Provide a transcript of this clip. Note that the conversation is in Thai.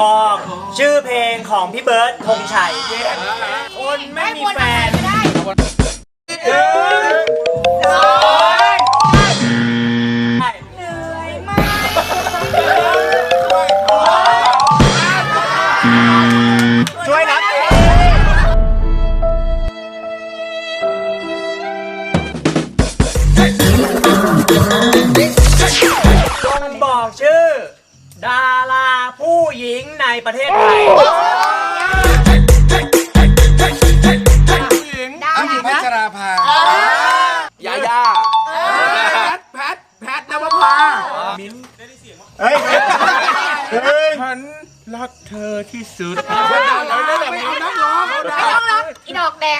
บอกชื่อเพลงของพี่เบิร์ดธงชัยคนไม่มีแฟนไม่ได้หนึ่งสองเหนื่อยมากช่วยรับจงบอกชื่อดา ลิงในประเทศไทยหญิงหญิงพัชราภายาย่าแพทแพทนวภามิ้นเฮ้ยฉันรักเธอที่สุดไม่เอานักร้องไม่เอานักร้ออีดอกแดง